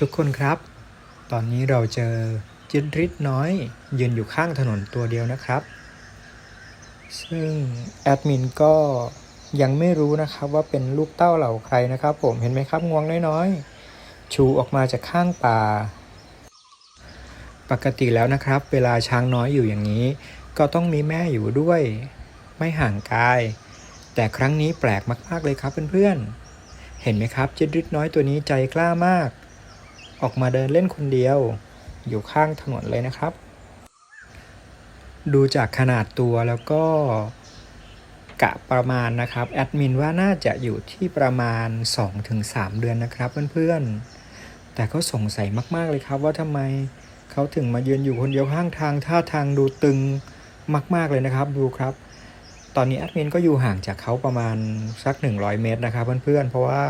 ทุกคนครับ ตอนนี้เราเจอจิตริดน้อยยืนอยู่ข้างถนนตัวเดียวนะครับ ซึ่งแอดมินก็ยังไม่รู้นะครับว่าเป็นลูกเต้าเหล่าใครนะครับผมเห็นไหมครับงวงน้อยๆ ชูออกมาจากข้างป่า ปกติแล้วนะครับ เวลาช้างน้อยอยู่อย่างนี้ ก็ต้องมีแม่อยู่ด้วย ไม่ห่างกาย แต่ครั้งนี้แปลกมากๆเลยครับเพื่อนๆเห็นไหมครับจิตริดน้อยตัวนี้ใจกล้ามาก ออกมาเดินเล่นคนเดียว อยู่ข้างถนนเลยนะครับ ดูจากขนาดตัวแล้วก็กะประมาณนะครับแอดมินว่าน่าจะอยู่ที่ประมาณ 2-3 เดือนนะครับเพื่อนๆ แต่ก็สงสัยมากๆเลยครับว่าทำไมเขาถึงมายืนอยู่คนเดียวข้างทางท่าทางดูตึงมาก ๆเลยนะครับดูครับ ตอนนี้แอดมินก็อยู่ห่างจากเขาประมาณสัก 100 เมตรนะครับเพื่อนๆเพราะว่า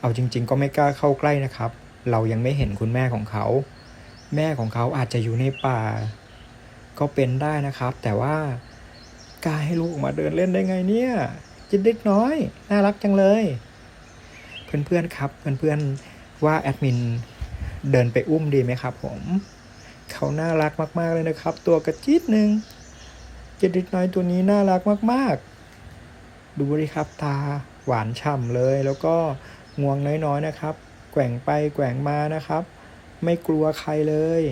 เอาจริง ๆ ก็ไม่กล้าเข้าใกล้นะครับ เรายังไม่เห็นคุณแม่ของเขา แม่ของเขาอาจจะอยู่ในป่า ก็เป็นได้นะครับ แต่ว่ากล้าให้ลูกออกมาเดินเล่นได้ไงเนี่ยจิตเด็กน้อย น่ารักจังเลย เพื่อนๆครับ เพื่อนๆว่าแอดมินเดินไปอุ้มดีไหมครับ ผม เขาน่ารักมาก ๆเลยนะครับ ตัวกระจิดหนึ่งจิตเด็กน้อยตัวนี้น่ารักมาก ๆ ดูดิครับตาหวานฉ่ำเลยแล้วก็งวงน้อยๆนะครับ แกว่งไปแกว่งมานะครับ ไม่กลัวใครเลย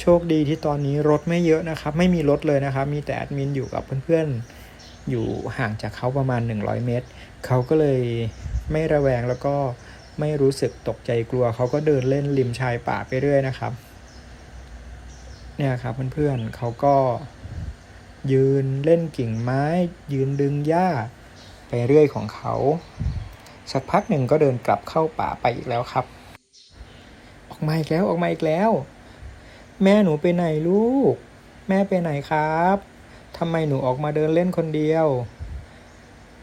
โชคดีที่ตอนนี้รถไม่เยอะนะครับ ไม่มีรถเลยนะครับ มีแต่แอดมินอยู่กับเพื่อนๆ อยู่ห่างจากเขาประมาณ 100 เมตร เขาก็เลยไม่ระแวงแล้วก็ไม่รู้สึกตกใจกลัว เขาก็เดินเล่นริมชายป่าไปเรื่อยนะครับ เนี่ยครับเพื่อนๆเขาก็ยืนเล่นกิ่งไม้ ยืนดึงหญ้าไปเรื่อยของเขา สักพักหนึ่งก็เดินกลับเข้าป่าไปอีกแล้วครับ ออกมาอีกแล้วออกมาอีกแล้ว แม่หนูไปไหนลูก แม่ไปไหนครับทำไมหนูออกมาเดินเล่นคนเดียว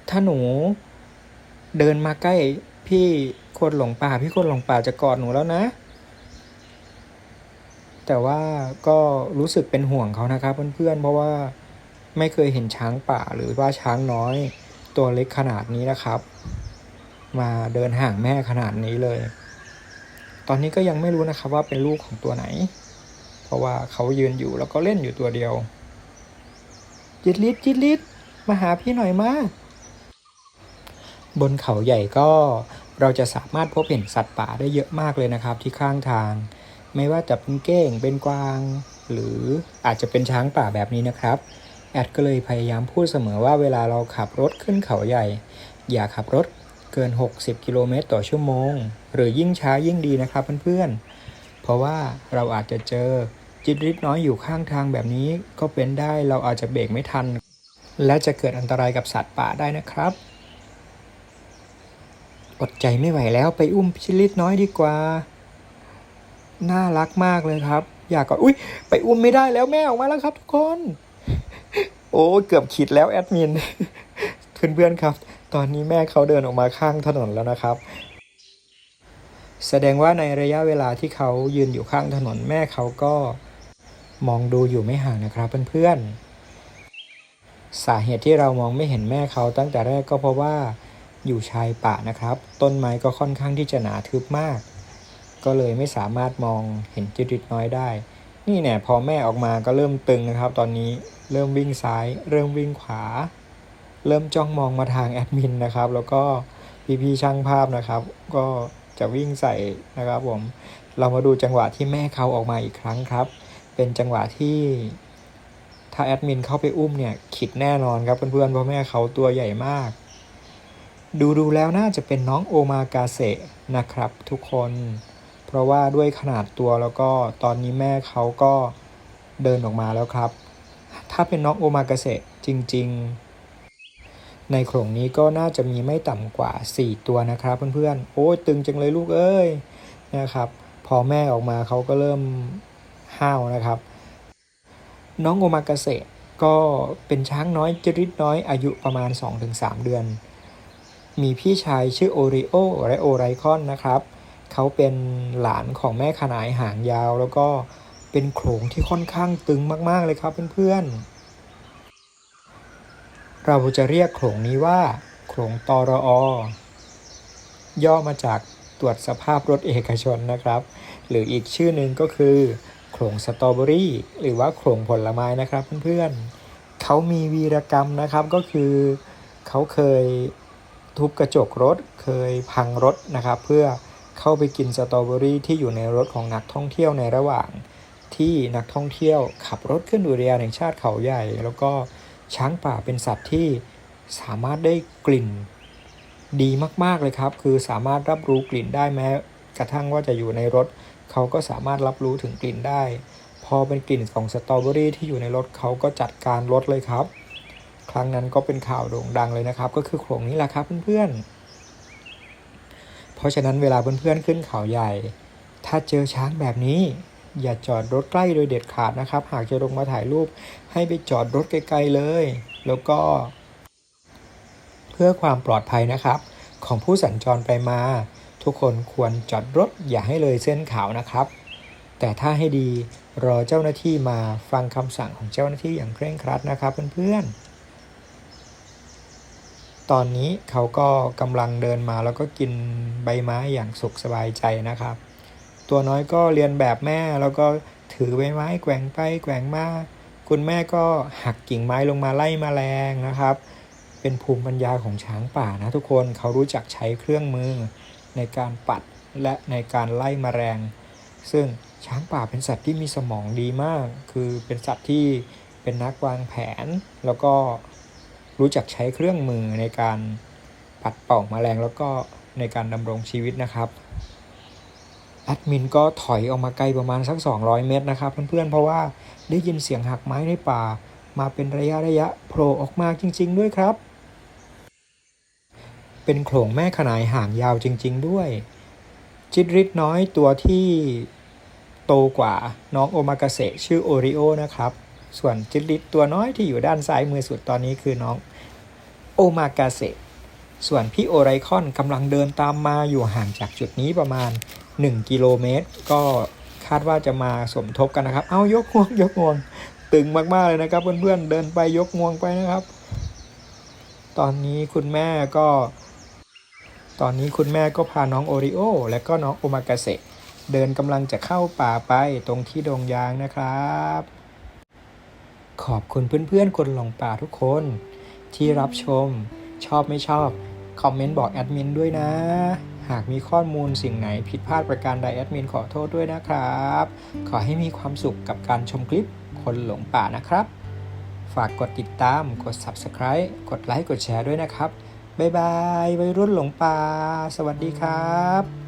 ถ้าหนู เดินมาใกล้พี่คนหลงป่าพี่คนหลงป่าจะกอดหนูแล้วนะ แต่ว่าก็รู้สึกเป็นห่วงเขานะครับเพื่อนๆเพราะว่าไม่เคยเห็นช้างป่าหรือว่าช้างน้อย ตัวเล็กขนาดนี้นะครับ มาเดินห่างแม่ขนาดนี้เลย ตอนนี้ก็ยังไม่รู้นะครับว่าเป็นลูกของตัวไหน เพราะว่าเขายืนอยู่แล้วก็เล่นอยู่ตัวเดียว จิตลิดจิตลิดมาหาพี่หน่อยมาบนเขาใหญ่ก็เราจะสามารถพบเห็นสัตว์ป่าได้เยอะมากเลยนะครับที่ข้างทาง ไม่ว่าจะเป็นเก้งเป็นกวาง หรืออาจจะเป็นช้างป่าแบบนี้นะครับ แอดก็เลยพยายามพูดเสมอว่าเวลาเราขับรถขึ้นเขาใหญ่ อย่าขับรถ เกิน 60 กิโลเมตรต่อชั่วโมง หรือยิ่งช้ายิ่งดีนะครับเพื่อนๆ เพราะว่าเราอาจจะเจอจิตริดน้อยอยู่ข้างทางแบบนี้ก็เป็นได้เราอาจจะเบรกไม่ทัน และจะเกิดอันตรายกับสัตว์ป่าได้นะครับ อดใจไม่ไหวแล้วไปอุ้มจิตริดน้อยดีกว่า น่ารักมากเลยครับ อยากกอดอุ้ยไปอุ้มไม่ได้แล้วแม่ออกมาแล้วครับทุกคน โอ้เกือบขีดแล้วแอดมินเพื่อนๆครับ ตอนนี้แม่เขาเดินออกมาข้างถนนแล้วนะครับ แสดงว่าในระยะเวลาที่เขายืนอยู่ข้างถนนแม่เขาก็มองดูอยู่ไม่ห่างนะครับเพื่อนๆ สาเหตุที่เรามองไม่เห็นแม่เขาตั้งแต่แรกก็เพราะว่าอยู่ชายป่านะครับ ต้นไม้ก็ค่อนข้างที่จะหนาทึบมาก ก็เลยไม่สามารถมองเห็นจิตริดน้อยได้ นี่เนี่ยพอแม่ออกมาก็เริ่มตึงนะครับ ตอนนี้เริ่มวิ่งซ้าย เริ่มวิ่งขวา เริ่มจ้องมองมาทางแอดมินนะครับ แล้วก็พี่ๆช่างภาพนะครับ ก็จะวิ่งใส่นะครับผม เรามาดูจังหวะที่แม่เขาออกมาอีกครั้งครับ เป็นจังหวะที่ถ้าแอดมินเข้าไปอุ้มเนี่ยขิดแน่นอนครับเพื่อนๆเพราะแม่เขาตัวใหญ่มาก ดูดูแล้วน่าจะเป็นน้องโอมากาเซนะครับทุกคน เพราะว่าด้วยขนาดตัวแล้วก็ตอนนี้แม่เขาก็เดินออกมาแล้วครับ ถ้าเป็นน้องโอมากาเซจริง ๆ ในโขลงนี้ก็น่าจะมีไม่ต่ำกว่า 4 ตัวนะครับเพื่อนๆ โอ้ยตึงจังเลยลูกเอ้ยนะครับ พอแม่ออกมาเขาก็เริ่มห้าวนะครับ น้องโอมากาเซก็เป็นช้างน้อยจริตน้อยอายุประมาณ 2-3 เดือน มีพี่ชายชื่อโอริโอและโอไรคอนนะครับเขาเป็นหลานของแม่ขนายหางยาว แล้วก็เป็นโขลงที่ค่อนข้างตึงมากๆเลยครับเพื่อนๆ เราจะเรียกโขลงนี้ว่าโขลงตรอย่อมาจากตรวจสภาพรถเอกชนนะครับ หรืออีกชื่อหนึ่งก็คือโขลงสตรอเบอรี่หรือว่าโขลงผลไม้นะครับเพื่อนๆเขามีวีรกรรมนะครับก็คือเขาเคยทุบกระจกรถเคยพังรถนะครับ เพื่อเข้าไปกินสตรอเบอรี่ที่อยู่ในรถของนักท่องเที่ยวในระหว่างที่นักท่องเที่ยวขับรถขึ้นอุทยานแห่งชาติเขาใหญ่ แล้วก็ ช้างป่าเป็นสัตว์ที่สามารถได้กลิ่นดีมาก ๆ เลยครับ คือสามารถรับรู้กลิ่นได้แม้ กระทั่งว่าจะอยู่ในรถ เขาก็สามารถรับรู้ถึงกลิ่นได้ พอเป็นกลิ่นของสตรอเบอรี่ที่อยู่ในรถเขาก็จัดการรถเลยครับ ครั้งนั้นก็เป็นข่าวโด่งดังเลยนะครับ ก็คือโขลงนี้แหละครับเพื่อนๆ เพราะฉะนั้นเวลาเพื่อนๆขึ้นเขาใหญ่ ถ้าเจอช้างแบบนี้ อย่าจอดรถใกล้โดยเด็ดขาดนะครับ หากจะลงมาถ่ายรูปให้ไปจอดรถไกลๆเลย แล้วก็ เพื่อความปลอดภัยนะครับ ของผู้สัญจรไปมา ทุกคนควรจอดรถอย่าให้เลยเส้นขาวนะครับ แต่ถ้าให้ดีรอเจ้าหน้าที่มาฟังคำสั่งของเจ้าหน้าที่อย่างเคร่งครัดนะครับเพื่อนๆ ตอนนี้เขาก็กำลังเดินมาแล้วก็กินใบไม้อย่างสุขสบายใจนะครับ ตัวน้อยก็เรียนแบบแม่แล้วก็ถือใบไม้แกว่งไปแกว่งมาคุณแม่ก็หักกิ่งไม้ลงมาไล่แมลงนะครับ เป็นภูมิปัญญาของช้างป่านะทุกคนเขารู้จักใช้เครื่องมือในการปัดและในการไล่แมลง ซึ่งช้างป่าเป็นสัตว์ที่มีสมองดีมาก คือเป็นสัตว์ที่เป็นนักวางแผน แล้วก็รู้จักใช้เครื่องมือในการปัดเป่าแมลงแล้วก็ในการดำรงชีวิตนะครับ แอดมินก็ถอยออกมาไกลประมาณสัก 200 เมตรนะครับเพื่อนๆ เพราะว่าได้ยินเสียงหักไม้ในป่า มาเป็นระยะระยะโผล่ออกมาจริง ๆ ด้วยครับ เป็นโขลงแม่ขนายห่างยาวจริง ๆ ด้วย จิตริดน้อยตัวที่โตกว่าน้องโอมากาเสะชื่อโอริโอนะครับ ส่วนจิตริดตัวน้อยที่อยู่ด้านซ้ายมือสุดตอนนี้คือน้องโอมากาเสะ ส่วนพี่โอไรคอนกำลังเดินตามมาอยู่ห่างจากจุดนี้ประมาณ 1 กิโลเมตร ก็คาดว่าจะมาสมทบกันนะครับ เอายกงวงยกงวง ตึงมากๆเลยนะครับเพื่อนๆเดินไปยกงวงไปนะครับ ตอนนี้คุณแม่ก็ ตอนนี้คุณแม่ก็พาน้องโอริโอและก็น้องโอมากาเสเดินกำลังจะเข้าป่าไปตรงที่ดงยางนะครับ ขอบคุณเพื่อนๆคนหลงป่าทุกคน ที่รับชมชอบไม่ชอบ คอมเมนต์บอกแอดมินด้วยนะ หากมีข้อมูลสิ่งไหนผิดพลาดประการใดแอดมินขอโทษด้วยนะครับ ขอให้มีความสุขกับการชมคลิปคนหลงป่านะครับ ฝากกดติดตาม กด Subscribe กดไลค์กดแชร์ด้วยนะครับ บ๊ายบายวัยรุ่นหลงป่า สวัสดีครับ